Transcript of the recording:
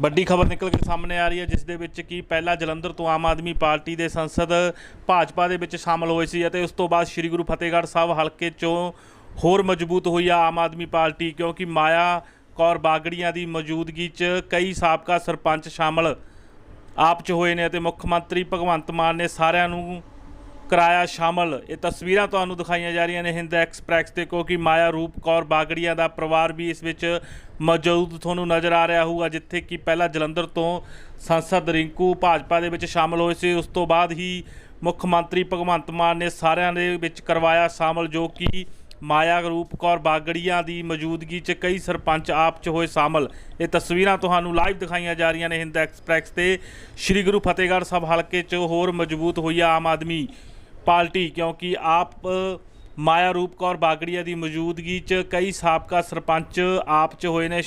ਵੱਡੀ ਖਬਰ ਨਿਕਲ ਕੇ ਸਾਹਮਣੇ ਆ ਰਹੀ ਹੈ, ਜਿਸ ਦੇ ਵਿੱਚ ਕੀ ਪਹਿਲਾਂ ਜਲੰਧਰ ਤੋਂ ਆਮ ਆਦਮੀ ਪਾਰਟੀ ਦੇ ਸੰਸਦ ਭਾਜਪਾ ਦੇ ਵਿੱਚ ਸ਼ਾਮਲ ਹੋਏ ਸੀ ਅਤੇ ਉਸ ਤੋਂ ਬਾਅਦ ਸ੍ਰੀ ਗੁਰੂ ਫਤਿਹਗੜ੍ਹ ਸਾਹਿਬ ਹਲਕੇ ਚੋਂ ਹੋਰ ਮਜ਼ਬੂਤ ਹੋਈ ਆ ਆਮ ਆਦਮੀ ਪਾਰਟੀ, ਕਿਉਂਕਿ ਮਾਇਆ ਕੌਰ ਬਾਗੜੀਆਂ ਦੀ ਮੌਜੂਦਗੀ 'ਚ ਕਈ ਸਾਬਕਾ ਸਰਪੰਚ ਸ਼ਾਮਲ ਆਪ 'ਚ ਹੋਏ ਨੇ ਅਤੇ ਮੁੱਖ ਮੰਤਰੀ ਭਗਵੰਤ ਮਾਨ ਨੇ ਸਾਰਿਆਂ ਨੂੰ ਕਰਾਇਆ ਸ਼ਾਮਲ। ਇਹ ਤਸਵੀਰਾਂ ਤੁਹਾਨੂੰ ਦਿਖਾਈਆਂ ਜਾ ਰਹੀਆਂ ਨੇ ਹਿੰਦ ਐਕਸਪ੍ਰੈਸ ਤੇ ਕਿਉਂਕਿ ਮਾਇਆ ਰੂਪ ਕੌਰ ਬਾਗੜੀਆਂ ਦਾ ਪਰਿਵਾਰ ਵੀ ਇਸ ਵਿੱਚ ਮੌਜੂਦ ਤੁਹਾਨੂੰ ਨਜ਼ਰ ਆ ਰਿਹਾ ਹੋਊਗਾ, ਜਿੱਥੇ ਕਿ ਪਹਿਲਾਂ ਜਲੰਧਰ ਤੋਂ ਸੰਸਦ ਰਿੰਕੂ ਭਾਜਪਾ ਦੇ ਵਿੱਚ ਸ਼ਾਮਲ ਹੋਏ ਸੀ। ਉਸ ਤੋਂ ਬਾਅਦ ਹੀ ਮੁੱਖ ਮੰਤਰੀ ਭਗਵੰਤ ਮਾਨ ਨੇ ਸਾਰਿਆਂ ਦੇ ਵਿੱਚ ਕਰਵਾਇਆ ਸ਼ਾਮਲ, ਜੋ ਕਿ ਮਾਇਆ ਰੂਪ ਕੌਰ ਬਾਗੜੀਆਂ ਦੀ ਮੌਜੂਦਗੀ 'ਚ ਕਈ ਸਰਪੰਚ ਆਪ 'ਚ ਹੋਏ ਸ਼ਾਮਲ। ਇਹ ਤਸਵੀਰਾਂ ਤੁਹਾਨੂੰ ਲਾਈਵ ਦਿਖਾਈਆਂ ਜਾ ਰਹੀਆਂ ਨੇ ਹਿੰਦ ਐਕਸਪ੍ਰੈਸ ਤੇ। ਸ੍ਰੀ ਗੁਰੂ ਫਤਿਹਗੜ੍ਹ ਸਾਹਿਬ ਹਲਕੇ 'ਚ ਹੋਰ ਮਜ਼ਬੂਤ ਹੋਈ ਆਮ ਆਦਮੀ। ਪਾਰਟੀ ਕਿਉਂਕਿ ਆਪ, ਮਾਇਆ ਰੂਪ ਕੌਰ ਬਾਗੜੀਆ ਦੀ ਮੌਜੂਦਗੀ 'ਚ ਕਈ ਸਾਬਕਾ ਸਰਪੰਚ ਆਪ 'ਚ ਹੋਏ ਨੇ।